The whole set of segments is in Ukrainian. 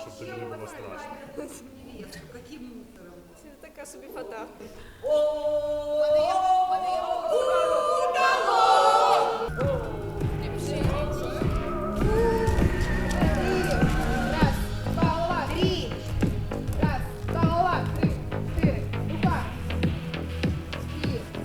щоб тобі не було страшно. Це така собі фата.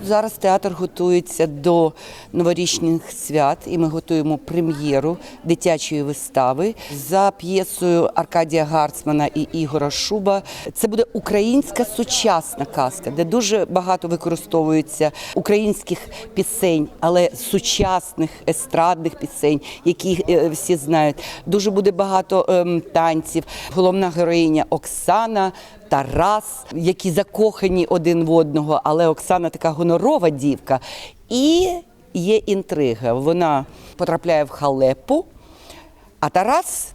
Зараз театр готується до новорічних свят, і ми готуємо прем'єру дитячої вистави за п'єсою Аркадія Гарцмана і Ігора Шуба. Це буде українська сучасна казка, де дуже багато використовується українських пісень, але сучасних естрадних пісень, які е, всі знають. Дуже буде багато ем, танців. Головна героїня Оксана. Тарас, які закохані один в одного, але Оксана така гонорова дівка. І є інтрига. Вона потрапляє в халепу, а Тарас,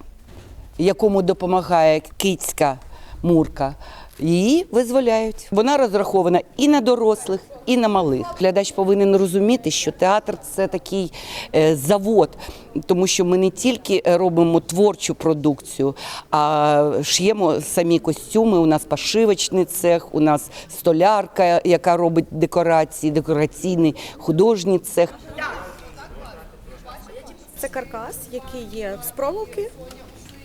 якому допомагає кицька Мурка, її визволяють. Вона розрахована і на дорослих, і на малих. Глядач повинен розуміти, що театр це такий е, завод, тому що ми не тільки робимо творчу продукцію, а шиємо самі костюми. У нас пошивочний цех, у нас столярка, яка робить декорації, декораційний художній цех. Це каркас, який є з проволоки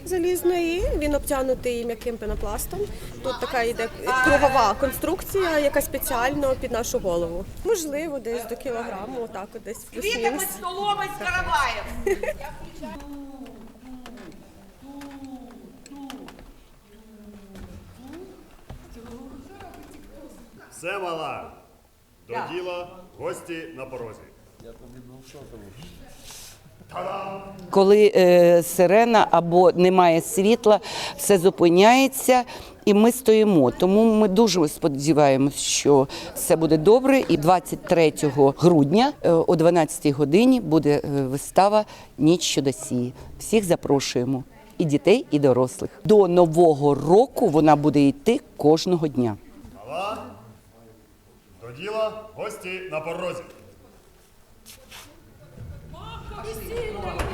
залізної. Він обтягнутий м'яким пенопластом. Тут така йде кругова конструкція, яка спеціально під нашу голову. Можливо, десь до кілограму, отак от десь плюс-мінус. столом із караваєм. Все мала. До діла гості на порозі. Коли е, сирена або немає світла, все зупиняється, і ми стоїмо. Тому ми дуже сподіваємось, що все буде добре. І 23 грудня е, о 12 годині буде е, вистава Ніч чудосії. Всіх запрошуємо. І дітей, і дорослих. До нового року вона буде йти кожного дня. Діла гості на порозі. Всі треба